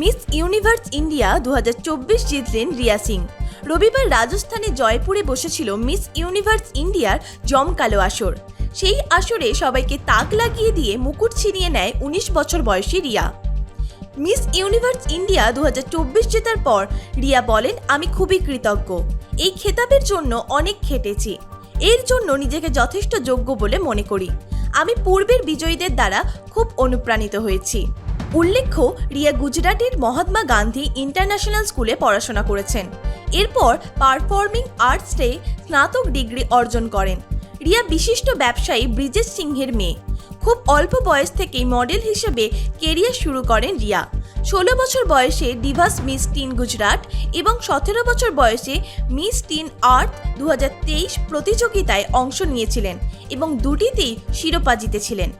Miss universe India দু হাজার চব্বিশ জিতলেন রিয়া সিং। রবিবার রাজস্থানে জয়পুরে বসেছিল মিস ইউনিভার্স ইন্ডিয়ার জমকালো আসর। সেই আসরে সবাইকে তাক লাগিয়ে দিয়ে মুকুট ছিনিয়ে নেয় উনিশ বছর বয়সী রিয়া। মিস ইউনিভার্স ইন্ডিয়া দু হাজার চব্বিশ জেতার পর রিয়া বলেন, আমি খুবই কৃতজ্ঞ। এই খেতাবের জন্য অনেক খেটেছি। এর জন্য নিজেকে যথেষ্ট যোগ্য বলে মনে করি। আমি পূর্বের বিজয়ীদের দ্বারা খুব অনুপ্রাণিত হয়েছি। উল্লেখ্য, রিয়া গুজরাটের মহাত্মা গান্ধী ইন্টারন্যাশনাল স্কুলে পড়াশোনা করেছেন। এরপর পারফর্মিং আর্টসে স্নাতক ডিগ্রি অর্জন করেন। রিয়া বিশিষ্ট ব্যবসায়ী ব্রিজেশ সিংহের মেয়ে। খুব অল্প বয়স থেকেই মডেল হিসেবে কেরিয়ার শুরু করেন রিয়া। ষোলো বছর বয়সে ডিভাস মিস টিন গুজরাট এবং সতেরো বছর বয়সে মিস টিন আর্থ দু প্রতিযোগিতায় অংশ নিয়েছিলেন এবং দুটিতেই শিরোপা জিতেছিলেন।